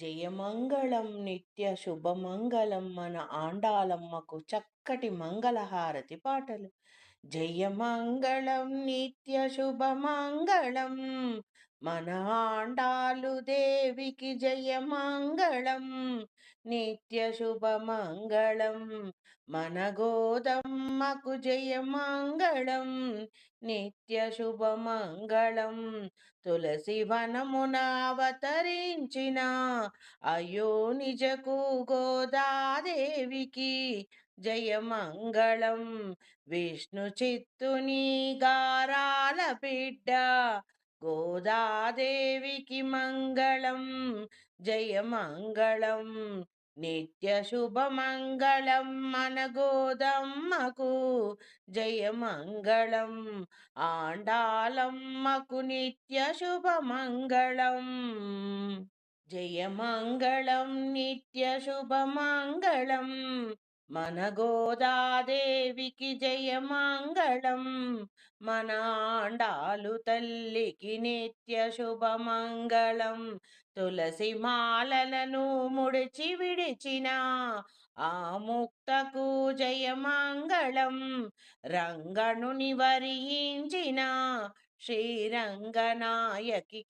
జయమంగళం నిత్య శుభమంగళం మన ఆండాలమ్మకు చక్కటి మంగళహారతి పాటలు. జయమంగళం నిత్య శుభమంగళం మన ఆండాలు దేవికి జయమంగళం నిత్య శుభమంగళం. మన గోదమ్మకు జయమంగళం నిత్య శుభమంగళం. తులసి వనమున అవతరించిన అయ్యో నిజకు గోదాదేవికి జయమంగళం. విష్ణు చిత్తుని గారాల బిడ్డ గోదాదేవికి మంగళం జయ మంగళం నిత్య శుభమంగళం మన గోదమ్మకు జయమంగళం ఆండాలమ్మకు నిత్య శుభమంగళం జయమంగళం నిత్య శుభమంగళం మన గోదాదేవికి జయమంగళం మన ఆండాలు తల్లికి నిత్య శుభమంగళం. తులసి మాలలను ముడిచి విడిచిన ఆ ముక్తకు జయమంగళం. రంగణుని వరించిన శ్రీరంగనాయకి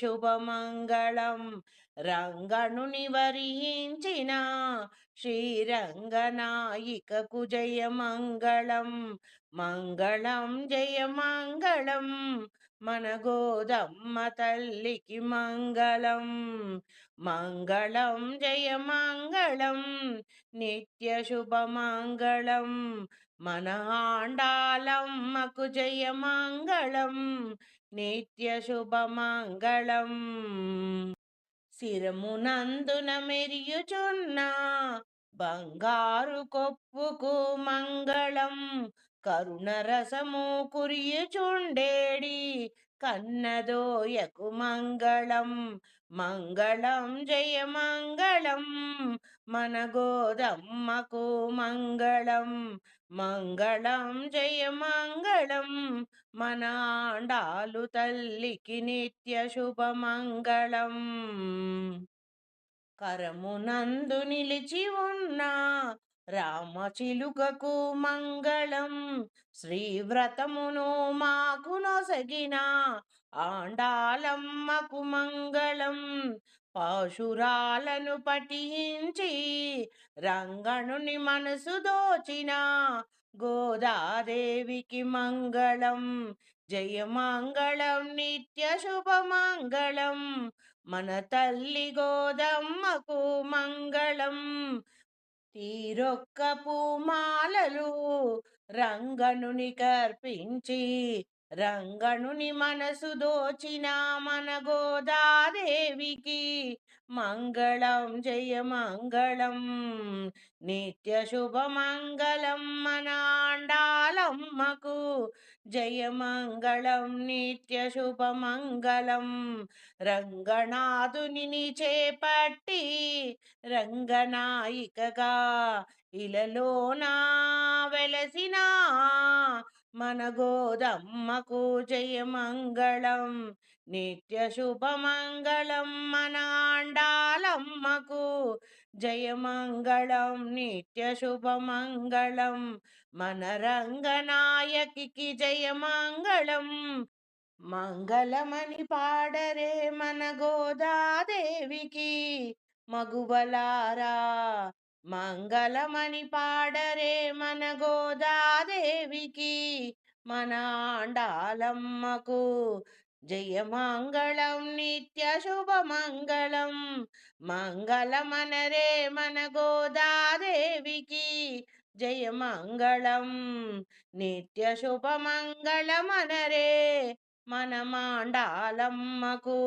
శుభమంగళం. రంగణుని వరించిన శ్రీరంగనాయికకు జయమంగళం. మంగళం జయమంగళం. మన గోదమ్మ తల్లికి మంగళం మంగళం జయ మంగళం నిత్య శుభ మంగళం మన ఆండాలమ్మకు జయ మంగళం నిత్య శుభ మంగళం. శిరమునందున మెరియుచున్న బంగారు కొప్పుకు మంగళం కరుణరసము కురియుచుండేడి. కన్నదోయకు మంగళం మంగళం జయ మంగళం. మన గోదమ్మకు మంగళం మంగళం జయ మంగళం. మన ఆండాలు తల్లికి నిత్య శుభమంగళం కరమునందు నిలిచి ఉన్నా రామచిలుకకు మంగళం శ్రీవ్రతమును మాకు నొసగిన ఆండాలమ్మకు మంగళం. పాశురాలను పఠించి రంగణుని మనసు దోచిన గోదాదేవికి మంగళం. జయమంగళం నిత్య శుభమంగళం. మన తల్లి గోదమ్మకు మంగళం. తీరొక్క పూమాలలు రంగణుని కర్పించి రంగణుని మనసు దోచిన మన గోదాదేవికి మంగళం జయ మంగళం నిత్య శుభమంగళం మనాండాలమ్మకు జయ మంగళం నిత్య శుభమంగళం. రంగనాథుని చేపట్టి రంగనాయికగా ఇలలోనా వెలసినా మన గోదమ్మకు జయమంగళం నిత్య శుభమంగళం మన ఆండాలమ్మకు జయమంగళం నిత్య శుభమంగళం మన రంగనాయకి జయమంగళం. మంగళమని పాడరే మన గోదాదేవికి మగువలారా మంగళమణి పాడరే మన గోదాదేవికి మన ఆండాలమ్మకు. జయమంగళం నిత్య శుభమంగళం మంగళమనరే మన గోదాదేవికి. జయమంగళం నిత్య శుభమంగళమనరే మన మాండాలమ్మకు.